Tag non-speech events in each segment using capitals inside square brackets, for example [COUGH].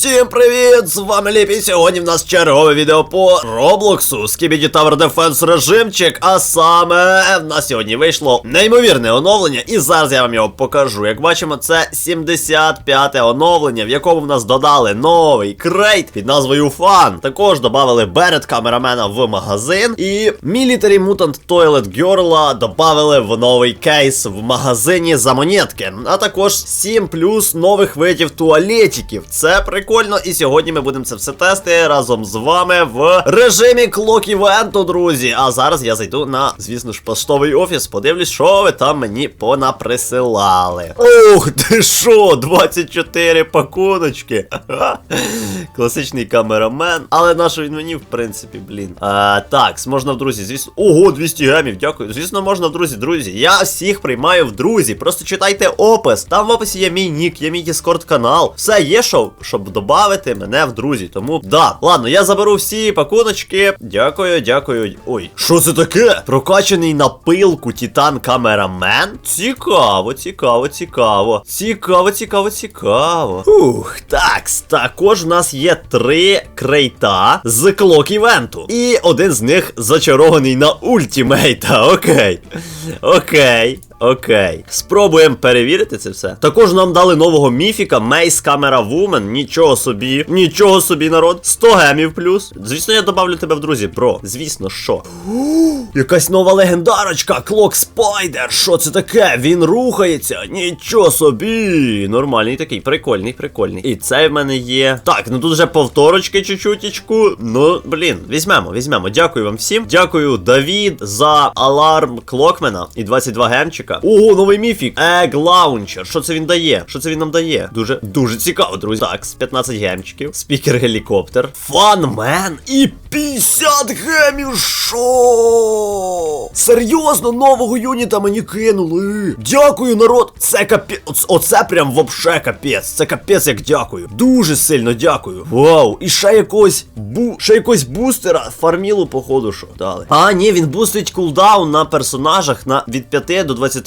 Всім привіт! З вами Ліпі. Сьогодні в нас чергове відео по Роблоксу. Скібіді Tower Defense режимчик. А саме в нас сьогодні вийшло неймовірне оновлення, і зараз я вам його покажу. Як бачимо, це 75-те оновлення, в якому в нас додали новий крейт під назвою Фан. Також додали Берет камерамена в магазин. І Military Mutant Toilet Girl додали в новий кейс в магазині за монетки. А також 7 плюс нових видів туалетиків. Це прикольно, і сьогодні ми будемо це все тести разом з вами в режимі клок івенту, друзі. А зараз я зайду на, звісно ж, поштовий офіс, подивлюсь, що ви там мені понаприсилали. Ух, ти що, 24 пакуночки. [LAUGHS] Класичний камерамен. Але на що він мені, в принципі, блін. А, так, можна в друзі, звісно. Ого, 200 гемів, дякую. Звісно, можна в друзі, друзі. Я всіх приймаю в друзі. Просто читайте опис. Там в описі є мій нік, є мій Discord канал. Все є, що, щоб додати мене в друзі. Тому да. Ладно, я заберу всі пакуночки. Дякую, дякую. Ой, що це таке? Прокачаний на пилку Титан Камерамен? Цікаво, цікаво, цікаво. Цікаво, цікаво, цікаво. Ух, так, також в нас є три крейта з клок івенту. І один з них зачарований на ультімейта. [LAUGHS] Окей. Окей. Окей, спробуємо перевірити це все. Також нам дали нового міфіка Мейс Камера Вумен. Нічого собі, нічого собі, народ. 100 гемів плюс. Звісно, я добавлю тебе в друзі, бро. Звісно, що. [GASPS] Якась нова легендарочка, Клок Спайдер. Що це таке? Він рухається. Нічого собі. Нормальний такий, прикольний, прикольний. І цей в мене є. Так, ну тут вже повторочки чуть-чутічку. Ну, блін, візьмемо, візьмемо. Дякую вам всім. Дякую, Давід, за аларм Клокмена і 22 гемчика. Ого, новий міфік. Egg Launcher. Що це він дає? Що це він нам дає? Дуже, дуже цікаво, друзі. Так, з 15 гемчиків. Спікер гелікоптер. Фанмен і 50 гемів. Що? Серйозно, нового юніта мені кинули. Дякую, народ. Це капець. Оце прям вообще капець. Це капець, як дякую. Дуже сильно дякую. Вау. І ще якось бу. Ще якось бустера. Фармілу, походу, що дали. А, ні, він бустить кулдаун на персонажах на від 5 до 20%.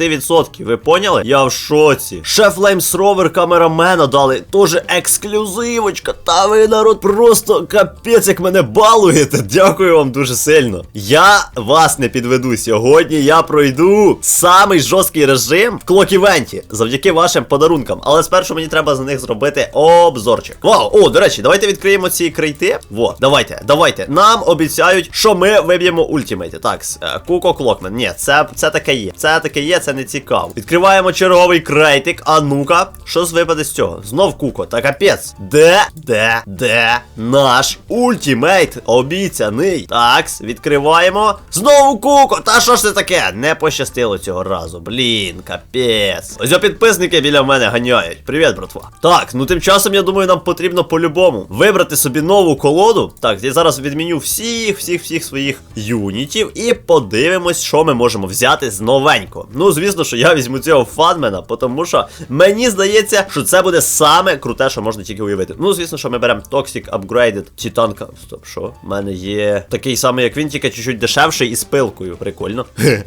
Ви поняли? Я в шоці. Ще флеймсровер камерамена дали. Тоже ексклюзивочка. Та ви народ просто капець, як мене балуєте. Дякую вам дуже сильно. Я вас не підведу сьогодні. Я пройду самий жорсткий режим в клок-івенті завдяки вашим подарункам. Але спершу мені треба за них зробити обзорчик. Вау! О, до речі, давайте відкриємо ці крейти. Во, давайте, давайте. Нам обіцяють, що ми виб'ємо ультимейти. Так, е, Куко Клокмен. Ні, це, це таке є. Це таке є, це не цікаво. Відкриваємо черговий крейтик. А ну-ка, що з випаде з цього? Знов Куко. Та капець. Де, де, де наш ультимейт обіцяний? Такс, відкриваємо. Знову Куко. Та що ж це таке? Не пощастило цього разу. Блін, капець. Ось підписники біля мене ганяють. Привіт, братва. Так, ну тим часом, я думаю, нам потрібно по-любому вибрати собі нову колоду. Так, я зараз відміню всіх, всіх, всіх своїх юнітів і подивимось, що ми можемо взяти з новенького. Ну, звісно, що я візьму цього фанмена, тому що мені здається, що це буде саме круте, що можна тільки уявити. Ну, звісно, що ми беремо Toxic Upgraded Титанка. Стоп, що? У мене є такий самий, як він, тільки чуть-чуть дешевший і з пилкою. Прикольно.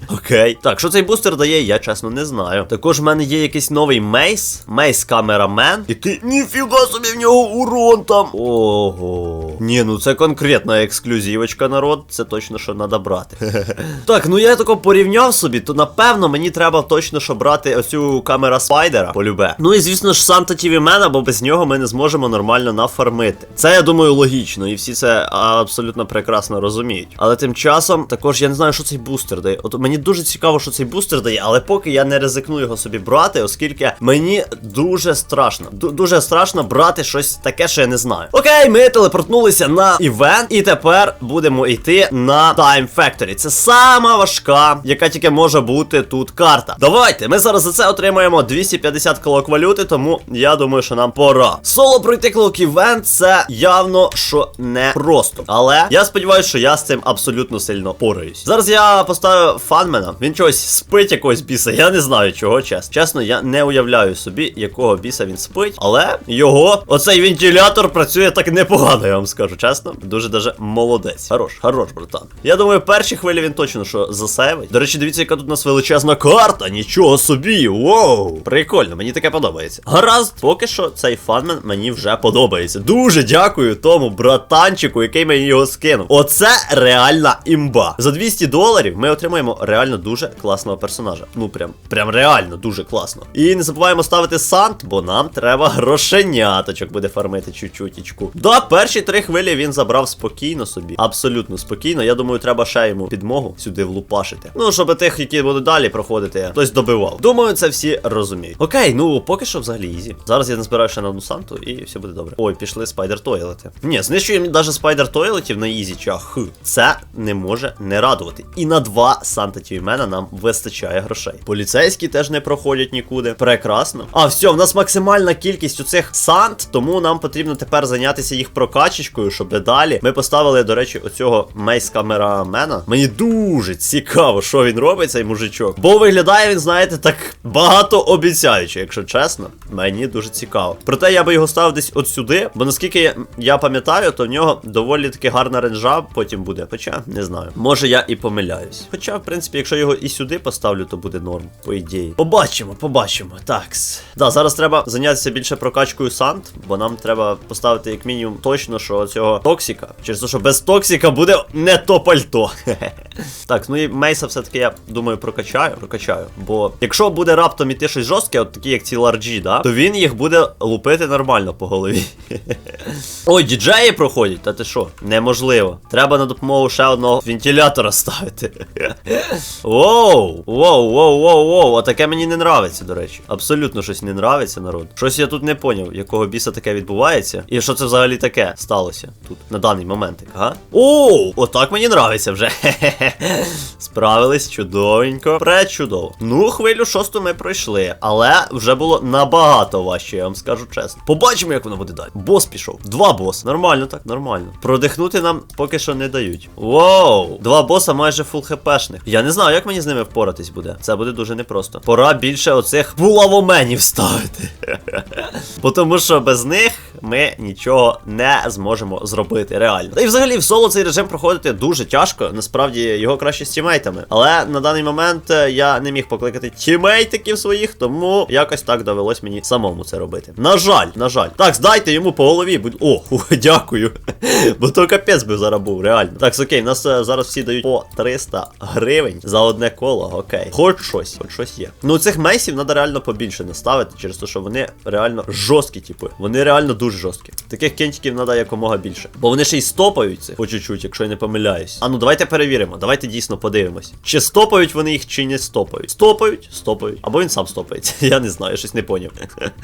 Окей. Так, що цей бустер дає, я чесно не знаю. Також в мене є якийсь новий мейс. Мейс камерамен. Який ніфіга собі в нього урон там. Ого. Ні, ну це конкретна ексклюзивочка, народ. Це точно що треба брати. [LAUGHS] так, ну я тако порівняв собі, то напевно мені треба точно що брати оцю камера спайдера, полюбе. Ну і звісно ж Санта TV Мена, бо без нього ми не зможемо нормально нафармити. Це я думаю логічно, і всі це абсолютно прекрасно розуміють. Але тим часом також я не знаю, що цей бустер дає. От мені дуже цікаво, що цей бустер дає, але поки я не ризикну його собі брати, оскільки мені дуже страшно. Ду- дуже страшно брати щось таке, що я не знаю. Окей, ми телепортнулися на івент, і тепер будемо йти на Time Factory. Це сама важка, яка тільки може бути тут карта. Давайте, ми зараз за це отримаємо 250 колок валюти, тому я думаю, що нам пора. Соло пройти клок івент це явно що не просто. Але я сподіваюся, що я з цим абсолютно сильно пораюсь. Зараз я поставив фанмена. Він чогось спить якогось біса. Я не знаю чого, чесно. Чесно, я не уявляю собі, якого біса він спить. Але його, оцей вентилятор працює так непогано, я вам скажу. Чесно, дуже даже молодець. Хорош, хорош, братан. Я думаю, перші хвилі він точно що засейвить. До речі, дивіться, яка тут у нас величезна карта, нічого собі. Воу! Прикольно, мені таке подобається. Гаразд, поки що цей фанмен мені вже подобається. Дуже дякую тому братанчику, який мені його скинув. Оце реальна імба. За 200 доларів ми отримаємо реально дуже класного персонажа. Ну прям, прям реально дуже класно. І не забуваємо ставити сант, бо нам треба грошеняточок буде фармити чуть-чутічку. Да, перші три хвилі він забрав спокійно собі. Абсолютно спокійно. Я думаю, треба ще йому підмогу сюди влупашити. Ну, щоб тих, які будуть далі проходити, хтось добивав. Думаю, це всі розуміють. Окей, ну поки що взагалі ізі. Зараз я назбираю ще на одну санту і все буде добре. Ой, пішли спайдер тойлети. Ні, знищуємо навіть спайдер тойлетів на ізі чах. Це не може не радувати. І на два санта тюймена нам вистачає грошей. Поліцейські теж не проходять нікуди. Прекрасно. А, все, в нас максимальна кількість у цих сант, тому нам потрібно тепер зайнятися їх прокачечкою, щоб далі ми поставили, до речі, оцього мейс камерамена. Мені дуже цікаво, що він робить, цей мужичок. Бо виглядає він, знаєте, так багато обіцяюче, якщо чесно. Мені дуже цікаво. Проте я би його ставив десь от сюди, бо наскільки я, пам'ятаю, то в нього доволі таки гарна ренжа потім буде. Хоча не знаю. Може я і помиляюсь. Хоча, в принципі, якщо його і сюди поставлю, то буде норм, по ідеї. Побачимо, побачимо. Такс. Да, зараз треба зайнятися більше прокачкою сант, бо нам треба поставити як мінімум точно, що цього токсика. Через те, що без токсика буде не то пальто. [LAUGHS] так, ну і Мейса все-таки я думаю прокачаю, прокачаю. Бо якщо буде раптом іти щось жорстке, от такі як ці ларджі, да, то він їх буде лупити нормально по голові. [LAUGHS] Ой, діджеї проходять, та ти що? Неможливо. Треба на допомогу ще одного вентилятора ставити. [LAUGHS] Воу! Воу, воу, воу, воу. А таке мені не нравиться, до речі. Абсолютно щось не нравиться, народ. Щось я тут не поняв, якого біса таке відбувається. І що це взагалі таке сталося тут на даний момент, ага? Оу! Отак мені нравиться вже. [LAUGHS] Справились чудовенько. Пречудово. Ну, хвилю шосту ми пройшли, але вже було набагато важче, я вам скажу чесно. Побачимо, як воно буде далі. Бос пішов. Два бос. Нормально так, нормально. Продихнути нам поки що не дають. Воу! Два боса майже фул хпшних. Я не знаю, як мені з ними впоратись буде. Це буде дуже непросто. Пора більше оцих булавоменів ставити. [LAUGHS] Бо Тому що без них ми нічого не зможемо зробити. Реально. Та й взагалі в соло цей режим проходити дуже тяжко. Насправді його краще з тімейтами. Але на даний момент е, я не міг покликати тімейтиків своїх, тому якось так довелось мені самому це робити. На жаль, на жаль. Так, здайте йому по голові. Будь... О, ху, [LAUGHS] дякую. Бо то капець би зараз реально. Так, окей, нас е, зараз всі дають по 300 гривень за одне коло. Окей. Хоч щось, хоч щось є. Ну цих мейсів треба реально побільше наставити, через те, що вони реально жорсткі, типу. Вони реально дуже жорсткі. Таких кентиків треба якомога більше. Бо вони ще й стопаються по чуть-чуть, якщо я не помиляюсь. А ну давайте перевіримо, давайте дійсно подивимось. Чи стопають вони їх, чи не стопають. Стопають, стопають. Або він сам стопається. [LAUGHS] Я не знаю, я щось не поняв.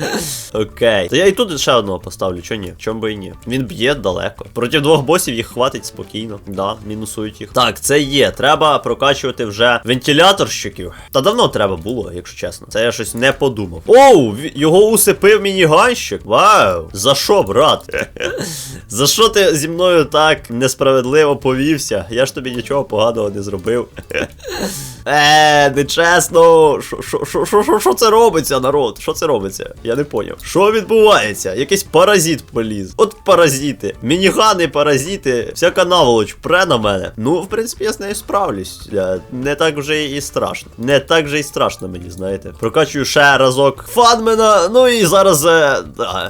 [LAUGHS] Окей. То я і тут ще одного поставлю, чо ні? Чом би і ні. Він б'є далеко. Проти двох босів їх хватить спокійно. Да, мінусують їх. Так, це є. Треба прокачувати вже вентиляторщиків. Та давно треба було, якщо чесно. Це я щось не подумав. Оу, його усипив мініганщик. Вау! За що, брат? [LAUGHS] За що ти зі мною так несправедливо повівся? Я ж тобі нічого поганого не зробив. Е, нечесно. Що- це робиться, народ? Що це робиться? Я не поняв. Що відбувається? Якийсь паразит поліз. От паразити. Мінігани, паразити, всяка наволоч пре на мене. Ну, в принципі, я з нею справлюсь. Не так вже і страшно. Не так вже і страшно мені, знаєте. Прокачую ще разок фанмена. Ну і зараз. е,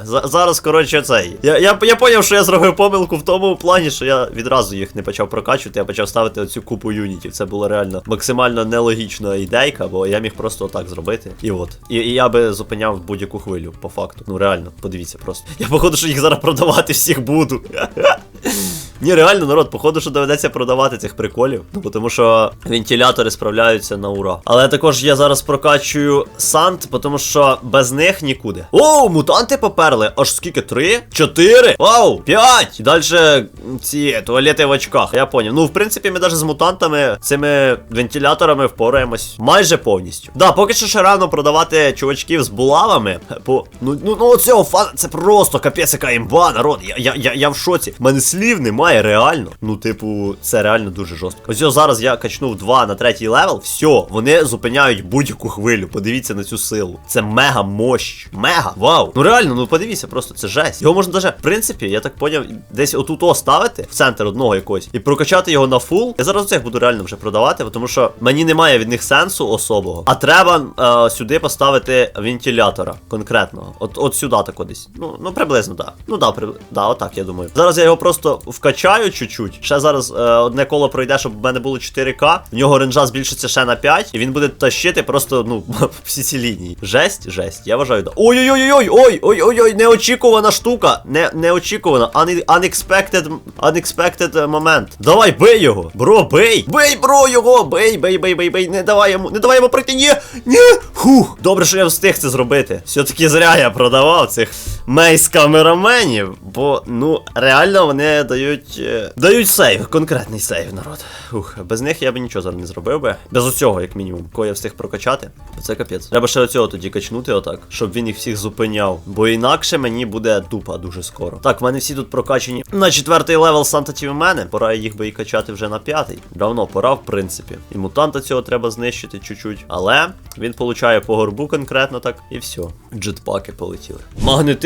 за- зараз, коротше, цей. Я, я, я поняв, що я зробив помилку в тому плані, що я відразу їх не почав прокачувати, я почав ставити оцю купу юнітів. Це було реально максимально нелогічна ідейка, бо я міг просто отак зробити. І от. І, і я би зупиняв будь-яку хвилю, по факту. Ну реально, подивіться просто. Я походу, що їх зараз продавати всіх буду. [LAUGHS] Ні, реально, народ, походу, що доведеться продавати цих приколів. Ну, тому що вентилятори справляються на ура. Але також я зараз прокачую сант, тому що без них нікуди. Оу, мутанти поперли. Аж скільки? Три? Чотири? Вау! П'ять! І Далі ці туалети в очках. Я поняв. Ну, в принципі, ми навіть з мутантами, цими вентиляторами впораємось майже повністю. Да, поки що ще рано продавати чувачків з булавами. По. Ну, ну, ну цього фан. Це просто капець, яка імба, народ. Я, я, я, я в шоці. Мене слів немає. Зупиняє реально. Ну, типу, це реально дуже жорстко. Ось зараз я качнув 2 на третій левел. Все, вони зупиняють будь-яку хвилю. Подивіться на цю силу. Це мега мощ. Мега. Вау. Ну реально, ну подивіться, просто це жесть. Його можна даже, в принципі, я так поняв, десь отут ставити в центр одного якогось і прокачати його на фул. Я зараз цих буду реально вже продавати, тому що мені немає від них сенсу особого. А треба е, сюди поставити вентилятора конкретного. От от сюди так десь. Ну, ну приблизно, так. Да. Ну да, при... да, отак, я думаю. Зараз я його просто вкачаю чуть-чуть. Ще зараз е, одне коло пройде, щоб в мене було 4К. В нього ренжа збільшиться ще на 5, і він буде тащити просто, ну, [LAUGHS] всі ці лінії. Жесть, жесть. Я вважаю. Ой-ой-ой-ой! Ой, ой-ой-ой, неочікувана штука. Не, неочікувана. Un- unexpected, unexpected момент. Давай, бий його. Бро, бий. Бий, бро, його. Бий, бий, бий, бий, бий. Не давай йому, не давай йому пройти. Ні, ні. Хух. Добре, що я встиг це зробити. Все-таки зря я продавав цих мейс камераменів. Бо, ну, реально вони дають. е, дають сейв, конкретний сейв, народ. Ух, без них я би нічого зараз не зробив би. Без оцього, як мінімум, кого я встиг прокачати. Це капець. Треба ще оцього тоді качнути, отак, щоб він їх всіх зупиняв. Бо інакше мені буде дупа дуже скоро. Так, в мене всі тут прокачені на четвертий левел Санта Тівмене. Пора їх би і качати вже на п'ятий. Давно пора, в принципі. І мутанта цього треба знищити чуть-чуть. Але він получає по горбу конкретно так, і все. Джетпаки полетіли.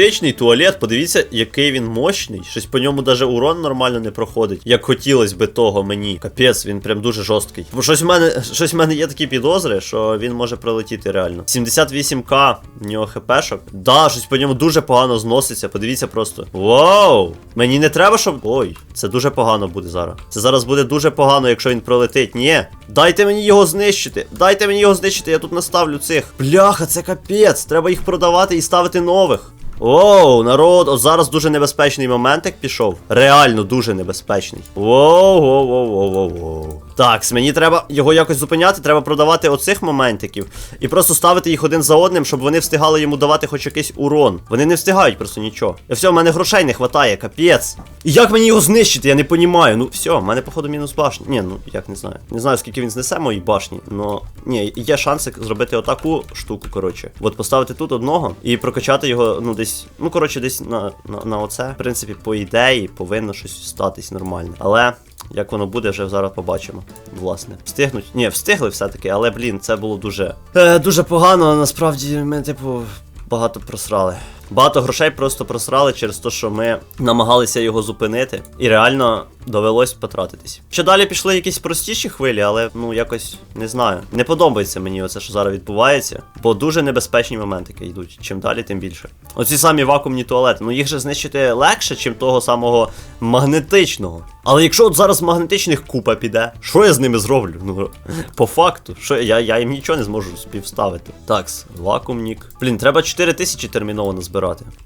Магнетичний туалет, подивіться, який він мощний. Щось по ньому даже урон нормально не проходить. Як хотілось би того мені. Капець, він прям дуже жорсткий. Бо щось в мене, [LAUGHS] щось в мене є такі підозри, що він може пролетіти реально. 78к в нього хпшок. Да, щось по ньому дуже погано зноситься. Подивіться просто. Вау! Мені не треба, щоб. Ой, це дуже погано буде зараз. Це зараз буде дуже погано, якщо він пролетить. Ні. Дайте мені його знищити. Дайте мені його знищити, я тут наставлю цих. Бляха, це капець. Треба їх продавати і ставити нових. Оу, народ, от зараз дуже небезпечний моментик пішов. Реально дуже небезпечний. Воу, Так, мені треба його якось зупиняти, треба продавати оцих моментиків і просто ставити їх один за одним, щоб вони встигали йому давати хоч якийсь урон. Вони не встигають просто нічого. І все, в мене грошей не вистачає, капець. І як мені його знищити, я не понімаю. Ну все, в мене, походу, мінус башня. Ні, ну як не знаю. Не знаю, скільки він знесе мої башні, но ні, є шанси зробити отаку штуку, коротше. От поставити тут одного і прокачати його, ну десь, ну коротше, десь на, на, на оце. В принципі, по ідеї повинно щось статись нормально. Але. Як воно буде, вже зараз побачимо. Власне, встигнуть. Ні, встигли все-таки, але блін, це було дуже. Е, дуже погано. Насправді ми, типу, багато просрали. Багато грошей просто просрали через те, що ми намагалися його зупинити, і реально довелось потратитись. Ще далі пішли якісь простіші хвилі, але ну якось не знаю. Не подобається мені оце, що зараз відбувається, бо дуже небезпечні моментики йдуть. Чим далі, тим більше. Оці самі вакуумні туалети. Ну їх же знищити легше, чим того самого магнетичного. Але якщо от зараз магнетичних купа піде, що я з ними зроблю? Ну, по факту, що я, я їм нічого не зможу співставити. Такс, вакуумнік. Блін, треба 4 тисячі терміново назбирати.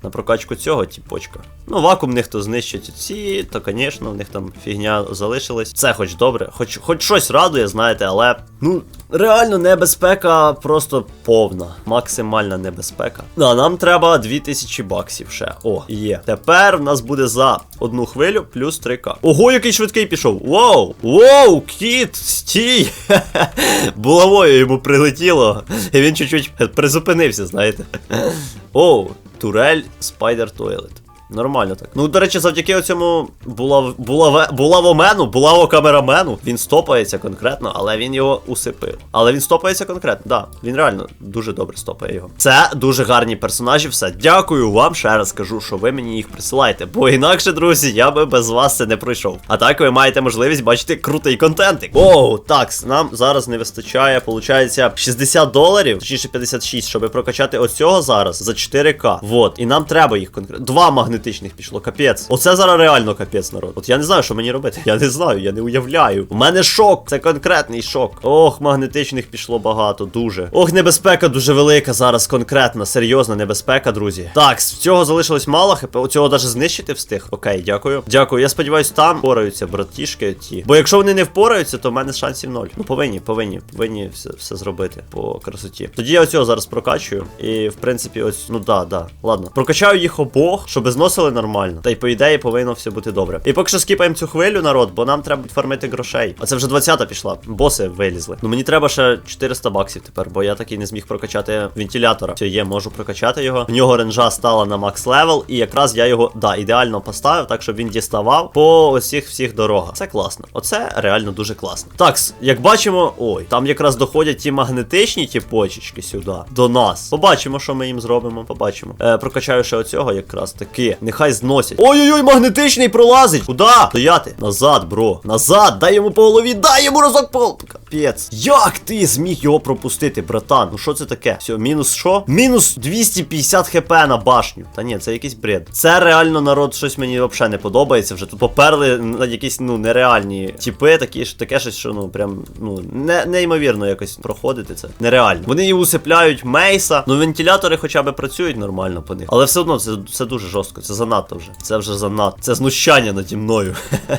На прокачку цього тіпочка. Ну, вакуумних то знищить ці, то, звісно, в них там фігня залишилась. Це хоч добре, хоч хоч щось радує, знаєте, але ну. Реально небезпека просто повна. Максимальна небезпека. Да, нам треба 2000 баксів ще. О, є. Тепер в нас буде за одну хвилю плюс 3к. Ого, який швидкий пішов. Воу! Воу, кіт, стій! [LAUGHS] Булавою йому прилетіло. І він чуть-чуть призупинився, знаєте. Оу, турель Spider Toilet. Нормально так. Ну, до речі, завдяки оцьому булав, булаве, булавомену, булавокамерамену, він стопається конкретно, але він його усипив. Але він стопається конкретно, да. Він реально дуже добре стопає його. Це дуже гарні персонажі, все. Дякую вам. Ще раз кажу, що ви мені їх присилаєте. Бо інакше, друзі, я би без вас це не пройшов. А так ви маєте можливість бачити крутий контентик. Оу, так, нам зараз не вистачає, получається, 60 доларів, точніше 56, щоб прокачати оцього зараз за 4К. Вот. І нам треба їх конкретно. Два магнитичних пішло, капець. Оце зараз реально капець, народ. От я не знаю, що мені робити. Я не знаю, я не уявляю. У мене шок, це конкретний шок. Ох, магнетичних пішло багато, дуже. Ох, небезпека дуже велика зараз, конкретна, серйозна небезпека, друзі. Так, з цього залишилось мало хп. Оцього навіть знищити встиг. Окей, дякую. Дякую. Я сподіваюся, там впораються братішки ті. Бо якщо вони не впораються, то в мене шансів ноль. Ну, повинні, повинні, повинні все, все зробити по красоті. Тоді я оцього зараз прокачую. І в принципі, ось, ну да, да. Ладно. Прокачаю їх обох, щоб зносити позносили нормально. Та й по ідеї повинно все бути добре. І поки що скіпаємо цю хвилю, народ, бо нам треба фармити грошей. А це вже 20-та пішла. Боси вилізли. Ну мені треба ще 400 баксів тепер, бо я таки не зміг прокачати вентилятора. Все, є, можу прокачати його. В нього ренжа стала на макс левел, і якраз я його да, ідеально поставив, так щоб він діставав по усіх всіх дорогах. Це класно. Оце реально дуже класно. Так, як бачимо, ой, там якраз доходять ті магнетичні ті почечки сюди до нас. Побачимо, що ми їм зробимо. Побачимо. Е, прокачаю ще оцього якраз таки. Нехай зносять. Ой-ой-ой, магнетичний пролазить. Куди? Стояти. Назад, бро. Назад. Дай йому по голові, дай йому розок по. Капець. Як ти зміг його пропустити, братан? Ну що це таке? Все, мінус що? Мінус 250 хп на башню. Та ні, це якийсь бред. Це реально народ, щось мені взагалі не подобається. Вже тут поперли на якісь ну нереальні типи, такі ж таке щось, що ну прям ну не, неймовірно якось проходити це. Нереально. Вони і усипляють мейса. Ну вентилятори хоча б працюють нормально по них. Але все одно це, це дуже жорстко. Це занадто вже. Це вже занадто. Це знущання наді мною.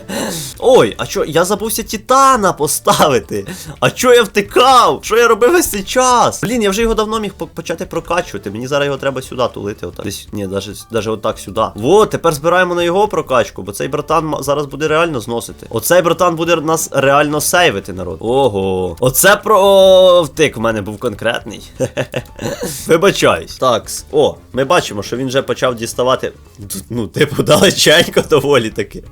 [LAUGHS] Ой, а що, я забувся Титана поставити. А чо я втикав? Що я робив весь цей час? Блін, я вже його давно міг почати прокачувати. Мені зараз його треба сюди тулити. Отак. Десь, ні, навіть, навіть отак сюди. Во, тепер збираємо на його прокачку, бо цей братан зараз буде реально зносити. Оцей братан буде нас реально сейвити, народ. Ого. Оце про втик в мене був конкретний. [LAUGHS] Вибачаюсь. Так, о, ми бачимо, що він вже почав діставати. Ну, типу, далеченько [LAUGHS] доволі таки.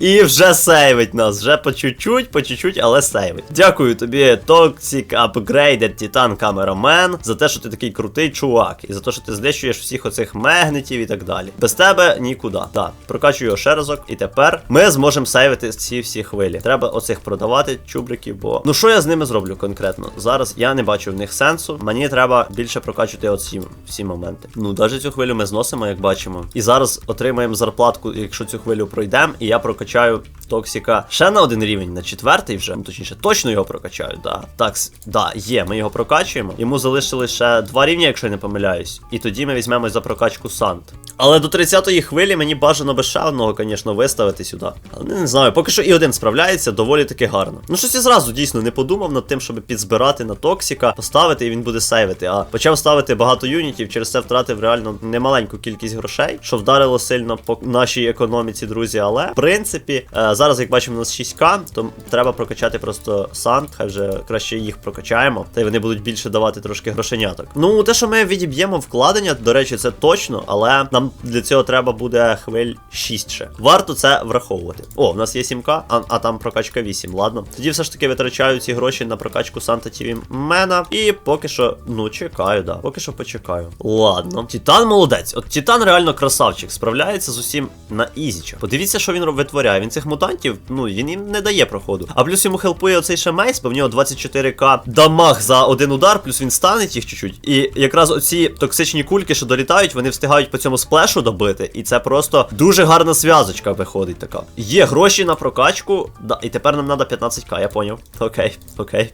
І вже сейвить нас. Вже по чуть-чуть, по чуть-чуть, але сейвить. Дякую тобі, Toxic Upgraded Titan Cameraman, за те, що ти такий крутий чувак. І за те, що ти знищуєш всіх оцих мегнетів і так далі. Без тебе нікуди. Так, прокачую його ще разок. І тепер ми зможемо сейвити ці всі хвилі. Треба оцих продавати чубриків, бо. Ну що я з ними зроблю конкретно? Зараз я не бачу в них сенсу. Мені треба більше прокачувати оці всі моменти. Ну, навіть цю хвилю ми зносимо, як бачимо. І зараз отримаємо зарплатку, якщо цю хвилю пройдемо, і я прокачаю Токсіка ще на один рівень, на четвертий вже. Ну, точніше, точно його прокачають, да. Так, да, є, ми його прокачуємо. Йому залишили ще два рівні, якщо я не помиляюсь. І тоді ми візьмемо за прокачку Сант. Але до 30-ї хвилі мені бажано би ще одного, звісно, виставити сюди. Але не знаю, поки що і один справляється доволі таки гарно. Ну щось я зразу дійсно не подумав над тим, щоб підзбирати на Токсіка, поставити і він буде сейвити. А почав ставити багато юнітів, через це втратив реально немаленьку кількість грошей, що вдарило сильно по нашій економіці, друзі. Але в принципі, е, зараз, як бачимо, у нас 6к, то треба прокачати просто сант, хай вже краще їх прокачаємо, та й вони будуть більше давати трошки грошеняток. Ну, те, що ми відіб'ємо вкладення, до речі, це точно, але нам для цього треба буде хвиль 6 ще. Варто це враховувати. О, в нас є 7к, а, а там прокачка 8, ладно. Тоді все ж таки витрачаю ці гроші на прокачку Санта Тіві Мена. І поки що, ну, чекаю, да. Поки що почекаю. Ладно. Титан молодець. От Титан реально красавчик, справляється з усім на ізічах. Подивіться, що він витворяє. Він цих мутантів, ну, він їм не дає проходу. А плюс йому хелпує оцей ще мейс, бо в нього 24к дамаг за один удар, плюс він станеть їх чуть-чуть. І якраз оці токсичні кульки, що долітають, вони встигають по цьому сплешу добити. І це просто дуже гарна зв'язочка виходить така. Є гроші на прокачку. Да, і тепер нам треба 15к, я поняв. Окей, окей.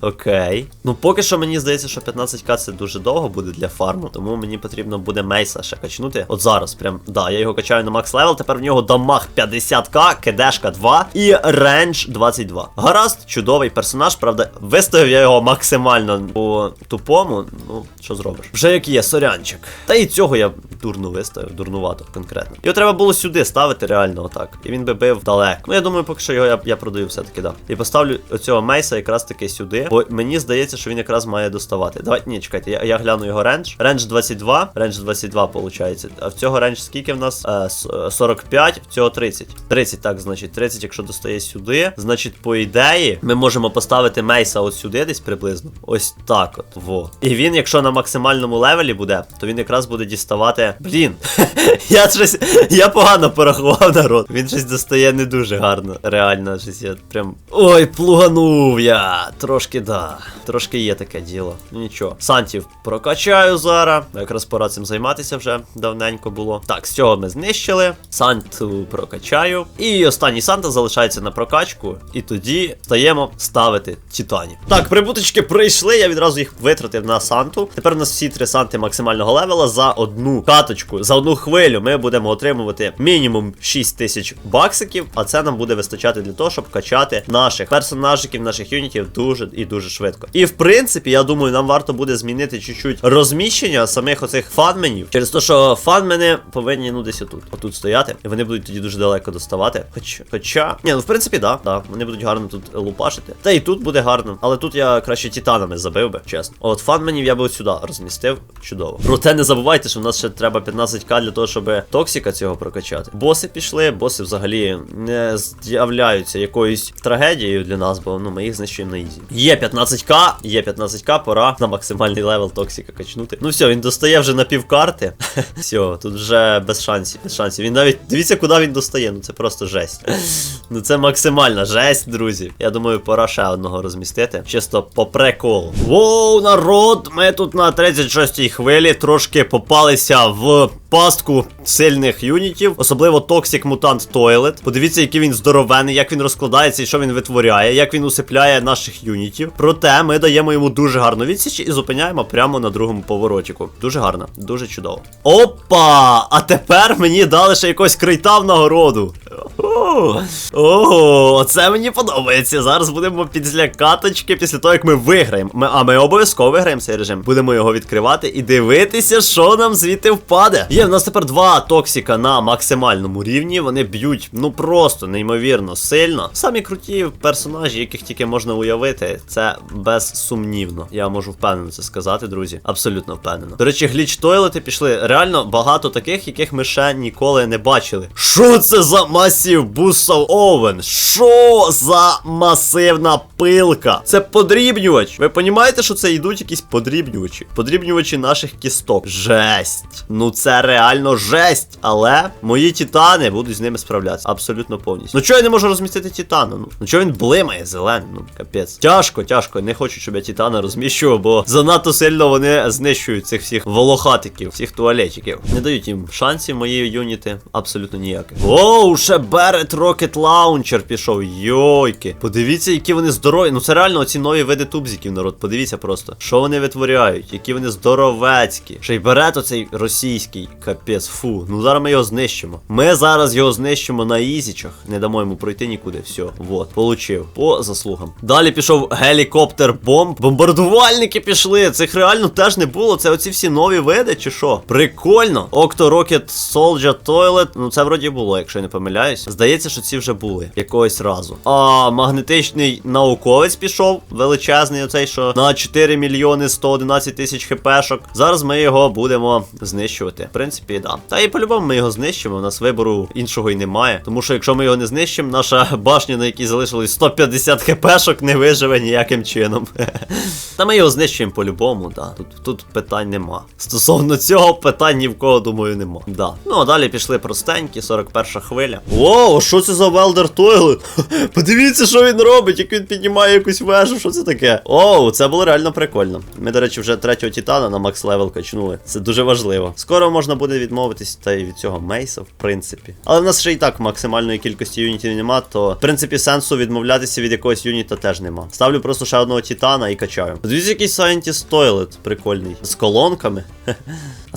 Окей. Ну поки що мені здається, що 15к це дуже довго буде для фарму, тому мені потрібно буде Мейса ще качнути. От зараз, прям, да, я його качаю на макс левел, тепер в нього дамаг 50к, кедешка 2 і рендж 22. Гаразд, чудовий персонаж, правда, виставив я його максимально по тупому. Ну, що зробиш? Вже як є, сорянчик. Та і цього я дурно виставив, дурнувато конкретно. Його треба було сюди ставити реально отак. І він би бив далеко. Ну я думаю, поки що його я, я продаю все-таки, да. І поставлю оцього Мейса якраз таки сюди. Бо мені здається, що він якраз має доставати. Давайте, ні, чекайте, я, я гляну його рендж. Рендж 22. Рендж 22 виходить. А в цього рендж скільки в нас? Е, с- е, 45, в цього 30. 30, так, значить, 30, якщо достає сюди. Значить, по ідеї, ми можемо поставити Мейса от сюди десь приблизно. Ось так от. Во. І він, якщо на максимальному левелі буде, то він якраз буде діставати. Блін, [LAUGHS] я щось. Я погано порахував народ. Він щось достає не дуже гарно. Реально, щось я прям. Ой, плуганув я. Трошки да. Трошки є таке діло. Ну нічого. Сантів прокачаю зараз. Якраз пора цим займатися вже давненько було. Так, з цього ми знищили. Санту прокачаю. І останній Санта залишається на прокачку. І тоді стаємо ставити титанів. Так, прибуточки прийшли. Я відразу їх витратив на Санту. Тепер у нас всі три Санти максимального левела за одну каточку, за одну хвилю. Ми будемо отримувати мінімум 6 тисяч баксиків. А це нам буде вистачати для того, щоб качати наших персонажиків, наших юнітів дуже і дуже швидко. І в принципі, я думаю, нам варто буде змінити чуть-чуть розміщення самих оцих фанменів. Через те, що фанмени повинні ну десь отут, отут стояти, і вони будуть тоді дуже далеко доставати. Хоча, хоча, ні, ну в принципі, да, да, вони будуть гарно тут лупашити. Та і тут буде гарно, але тут я краще титанами забив би, чесно. От фанменів я би от сюди розмістив. Чудово. Проте не забувайте, що в нас ще треба 15к для того, щоб токсика цього прокачати. Боси пішли, боси взагалі не з'являються якоюсь трагедією для нас, бо ну ми їх знищуємо на ізі. Є 15к, є 15к, пора на максимальний левел токсика качнути. Ну все, він достає вже на півкарти. [LAUGHS] все, тут вже без шансів, без шансів. Він навіть дивіться, куди він достає. Ну це просто жесть. [LAUGHS] ну це максимальна жесть, друзі. Я думаю, пора ще одного розмістити. Чисто по приколу. Воу, народ! Ми тут на 36-й хвилі трошки попалися в пастку сильних юнітів, особливо Toxic Mutant Toilet. Подивіться, який він здоровений, як він розкладається і що він витворяє, як він усипляє наших юнітів. Проте ми даємо йому дуже гарну відсіч і зупиняємо прямо на другому поворотіку. Дуже гарно, дуже чудово. Опа! А тепер мені дали ще якогось крейта в нагороду. Ого, Ого, це мені подобається. Зараз будемо підзлякаточки після того, як ми виграємо. Ми, а ми обов'язково виграємо цей режим. Будемо його відкривати і дивитися, що нам звідти впаде. Є, в нас тепер два токсика на максимальному рівні. Вони б'ють, ну просто неймовірно сильно. Самі круті персонажі, яких тільки можна уявити, це безсумнівно. Я можу впевнено це сказати, друзі. Абсолютно впевнено. До речі, гліч тойлети пішли. Реально багато таких, яких ми ще ніколи не бачили. Що це за масів бусов овен? Що за масивна пилка? Це подрібнювач. Ви розумієте, що це йдуть якісь подрібнювачі? Подрібнювачі наших кісток. Жесть. Ну це реально жесть. Але мої титани будуть з ними справлятися. Абсолютно повністю. Ну чого я не можу розмістити титана? Ну, ну чого він блимає зелений? Ну, капець. Тяжко, тяжко. Не хочу, щоб я титана розміщував, бо занадто сильно вони знищують цих всіх волохатиків, всіх туалетчиків. Не дають їм шансів мої юніти. Абсолютно ніяких. Оу, ще Берет Rocket Launcher пішов. Йойки. Подивіться, які вони здорові. Ну це реально оці нові види тубзиків, народ. Подивіться просто. Що вони витворяють, які вони здоровецькі. Ще й берет оцей російський. Капець, фу. Ну зараз ми його знищимо. Ми зараз його знищимо на ізічах. Не дамо йому пройти нікуди. Все, вот, получив. По заслугам. Далі пішов гелікоптер бомб. Бомбардувальники пішли. Цих реально теж не було. Це оці всі нові види, чи що? Прикольно. Octo Rocket Soldier Toilet. Ну це вроді було, якщо я не помиляюсь. Здається, що ці вже були якогось разу. А магнетичний науковець пішов. Величезний, оцей, що на 4 мільйони 111 тисяч хпшок. Зараз ми його будемо знищувати. Принципі, да. Та і по-любому ми його знищимо. У нас вибору іншого й немає. Тому що якщо ми його не знищимо, наша [LAUGHS] башня, на якій залишилось 150 хпшок, не виживе ніяким чином. [LAUGHS] Та ми його знищуємо по-любому, да. Тут, тут питань нема. Стосовно цього питань ні в кого, думаю, нема. Да. Ну а далі пішли простенькі, 41 хвиля. О, що це за Велдер Тойлет? [LAUGHS] Подивіться, що він робить, як він піднімає якусь вежу, що це таке? Оу, це було реально прикольно. Ми, до речі, вже третього титана на макс левел качнули. Це дуже важливо. Скоро можна буде відмовитись та й від цього мейса, в принципі. Але в нас ще і так максимальної кількості юнітів нема, то в принципі сенсу відмовлятися від якогось юніта теж нема. Ставлю просто ще одного титана і качаю. Подивіться, який Scientist Toilet прикольний. З колонками. [LAUGHS]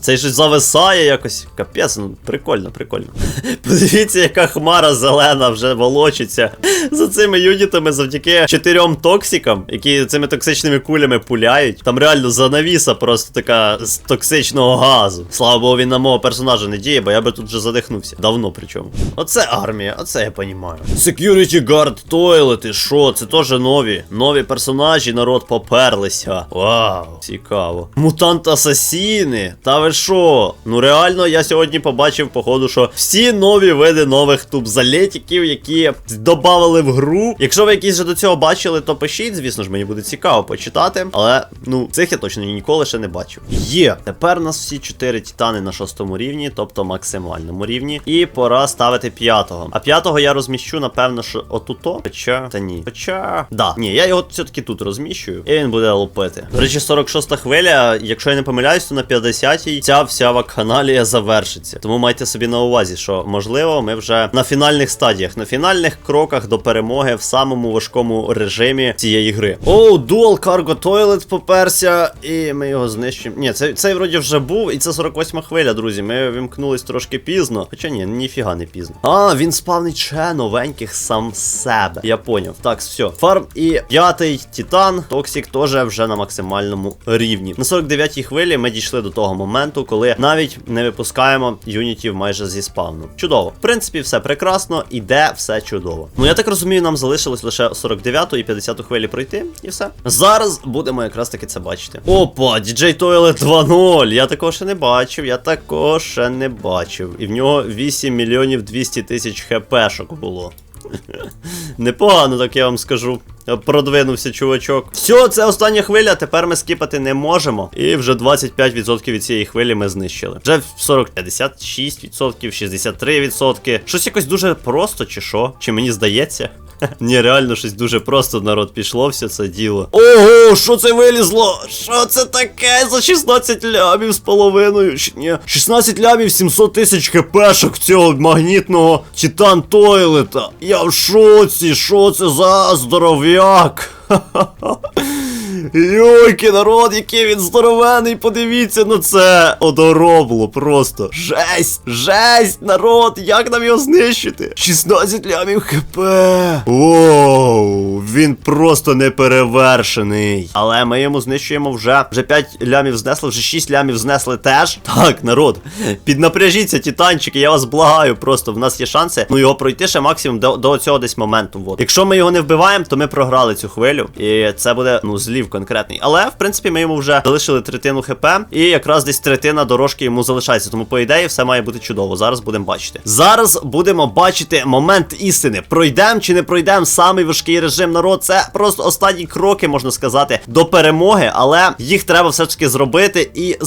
Цей щось зависає якось. Капець, ну прикольно, прикольно. [LAUGHS] Подивіться, яка хмара зелена вже волочиться за цими юнітами завдяки чотирьом токсикам, які цими токсичними кулями пуляють. Там реально занавіса просто така з токсичного газу. Слава Богу, він на мого персонажа не діє, бо я би тут вже задихнувся. Давно причому. Оце армія, оце я понімаю. Security Guard Toilet, що? Це теж нові. Нові персонажі, народ поперлися. Вау, цікаво. Мутант асасіни. Та ви що? Ну реально, я сьогодні побачив, походу, що всі нові види нових тубзалетиків, які додавали в гру. Якщо ви якісь вже до цього бачили, то пишіть, звісно ж, мені буде цікаво почитати. Але ну, цих я точно ніколи ще не бачив. Є. Тепер у нас всі чотири титани на шостому рівні, тобто максимальному рівні. І пора ставити п'ятого. А п'ятого я розміщу, напевно, що отуто. Хоча. Та ні. Хоча. Да. Ні, я його все-таки тут розміщую. І він буде лупити. До речі, 46 хвиля, якщо я не помиляюсь, то на 50-й ця вся вакханалія завершиться. Тому майте собі на увазі, що можливо ми вже на фінальних стадіях, на фінальних кроках до перемоги в самому важкому режимі цієї гри. О, Dual Cargo Toilet поперся, і ми його знищимо. Ні, це, цей вроді вже був, і це 48 хвиля, друзі. Ми вимкнулись трошки пізно. Хоча ні, ніфіга не пізно. А, він спавнить ще новеньких сам себе. Я поняв. Так, все. Фарм і п'ятий Титан, Токсік теж вже на максимальному рівні. На 49-й хвилі ми дійшли до того моменту, коли навіть не випускаємо юнітів майже зі спавну. Чудово. В принципі, все прекрасно, іде все чудово. Ну я так розумію, нам залишилось лише 49-ту і 50-ту хвилі пройти, і все. Зараз будемо якраз таки це бачити. Опа, DJ Toilet 2.0. Я такого ще не бачив, я такого ще не бачив. І в нього 8 мільйонів 200 тисяч хпшок було. [LAUGHS] Непогано, так я вам скажу. Продвинувся чувачок. Все, це остання хвиля, тепер ми скіпати не можемо. І вже 25% від цієї хвилі ми знищили. Вже 40, 56%, 63%. Щось якось дуже просто, чи що? Чи мені здається? [LAUGHS] Ні, реально щось дуже просто народ пішло все це діло. Ого, що це вилізло? Що це таке за 16 лямів з половиною? Ні? 16 лямів 700 тисяч хпшок цього магнітного Титан Тойлета. Я в шоці, що це за здоров'як? Ха-ха-ха. Йойки, народ, який він здоровений, подивіться на це. Одоробло просто. Жесть, жесть, народ, як нам його знищити? 16 лямів хп. Воу, він просто неперевершений. Але ми йому знищуємо вже. Вже 5 лямів знесли, вже 6 лямів знесли теж. Так, народ, піднапряжіться, титанчики, я вас благаю. Просто в нас є шанси. Ну його пройти ще максимум до, до цього десь моменту. Вот. Якщо ми його не вбиваємо, то ми програли цю хвилю. І це буде, ну, злів конкретний. Але, в принципі, ми йому вже залишили третину хп, і якраз десь третина дорожки йому залишається. Тому, по ідеї, все має бути чудово. Зараз будемо бачити. Зараз будемо бачити момент істини. Пройдемо чи не пройдемо самий важкий режим народ. Це просто останні кроки, можна сказати, до перемоги, але їх треба все ж таки зробити і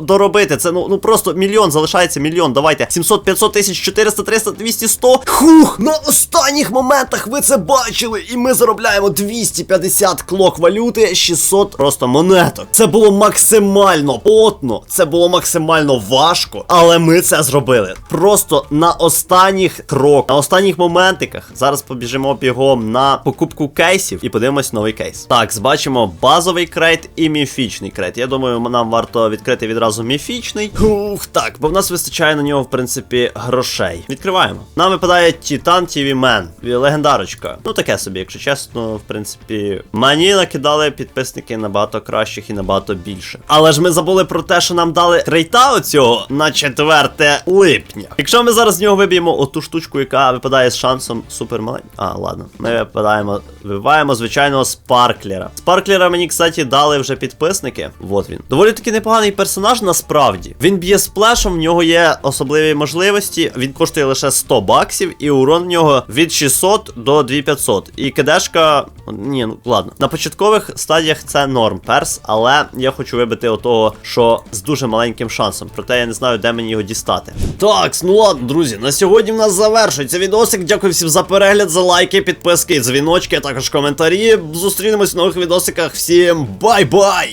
доробити. Це ну, ну просто мільйон залишається мільйон. Давайте. 700, 500 тисяч, 400, 300, 200, 100. Хух! На останніх моментах ви це бачили. І ми заробляємо 250 клок валюти, 600 просто монеток. Це було максимально потно, це було максимально важко, але ми це зробили. Просто на останніх кроках, на останніх моментиках. Зараз побіжимо бігом на покупку кейсів і подивимось новий кейс. Так, збачимо базовий крейт і міфічний крейт. Я думаю, нам варто відкрити відразу міфічний. Ух, так, бо в нас вистачає на нього, в принципі, грошей. Відкриваємо. Нам випадає TV Man. Легендарочка. Ну таке собі, якщо чесно, в принципі, мені накидали підписники набагато кращих і набагато більше. Але ж ми забули про те, що нам дали крейта оцього на 4 липня. Якщо ми зараз з нього виб'ємо оту штучку, яка випадає з шансом супер маленький. А, ладно. Ми випадаємо, вибиваємо звичайного спарклера. Спарклера мені, кстати, дали вже підписники. Вот він. Доволі таки непоганий персонаж насправді. Він б'є сплешом, в нього є особливі можливості. Він коштує лише 100 баксів, і урон в нього від 600 до 2500. І кидешка. Ні, ну ладно. На початкових стадіях це норм перс, але я хочу вибити отого, що з дуже маленьким шансом. Проте я не знаю, де мені його дістати. Так, ну ладно, друзі, на сьогодні в нас завершується відосик. Дякую всім за перегляд, за лайки, підписки, дзвіночки, а також коментарі. Зустрінемось в нових відосиках. Всім бай-бай!